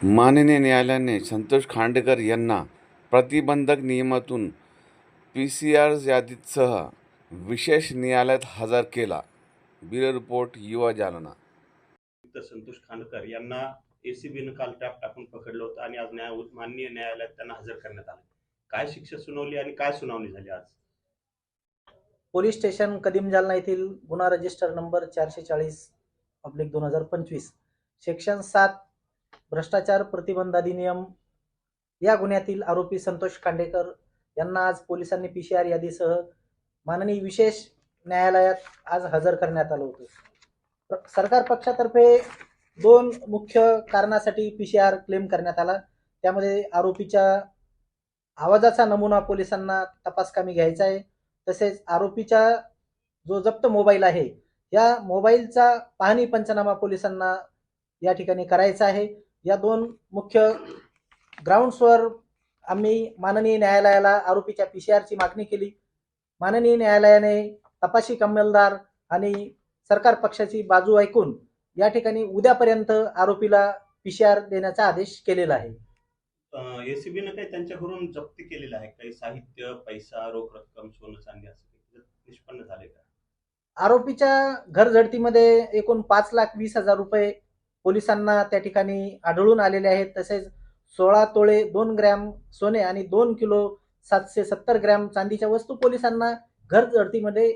माननीय न्यायालयाने संतोष खांडेकर यांना प्रतिबंधक नियमातून पी सी आर यादीसह विशेष न्यायालयात हजर केला. ब्युरो रिपोर्ट युवा जालना. तर संतोष खांडकर यांना एसीबीनं काल ट्रॅप टाकून पकडलं होतं आणि आज न्याय माननीय न्यायालयात त्यांना हजर करण्यात आलं. काय शिक्षा सुनावली आणि काय सुनावणी झाली आज? पोलीस स्टेशन कदीम जालना येथील गुन्हा रजिस्टर नंबर चारशे चाळीस अब्लिक दोन हजार पंचवीस सेक्शन सात भ्रष्टाचार प्रतिबंध अधिनियम या गुन्ह्यातील आरोपी संतोष खांडेकर यांना आज पोलिसांनी पी सी आर यादीसह माननीय विशेष न्यायालयात आज हजर करण्यात आलं होतं. सरकार पक्षातर्फे दोन मुख्य कारणासाठी पी सी आर क्लेम करण्यात आला. त्यामध्ये आरोपीच्या आवाजाचा नमुना पोलिसांना तपासकामी घ्यायचा आहे. तसेच आरोपीचा जो जप्त मोबाईल आहे या मोबाईलचा पाहणी पंचनामा पोलिसांना या ठिकाणी करायचा आहे. या दोन मुख्य ग्राउंड्सवर आम्ही माननीय न्यायालयाला आरोपीच्या पी सी आरची मागणी केली. माननीय न्यायालयाने तपाशी अंमलदार आणि सरकार पक्षाची बाजू ऐकून या ठिकाणी उद्यापर्यंत आरोपीला पी सी आर देण्याचा आदेश केलेला आहे. एसीबीनं काही त्यांच्याकडून जप्ती केलेलं आहे? काही साहित्य पैसा रोख रक्कम सोनं चांदी असं निष्पन्न झाले का? आरोपीच्या घर झडतीमध्ये एकूण पाच लाख वीस हजार रुपये पोलिसांना त्या ठिकाणी आढळून आलेले आहेत. तसेच सोळा तोळे दोन ग्रॅम सोने आणि दोन किलो सातशे सत्तर ग्रॅम चांदीच्या वस्तू पोलिसांना घर झडतीमध्ये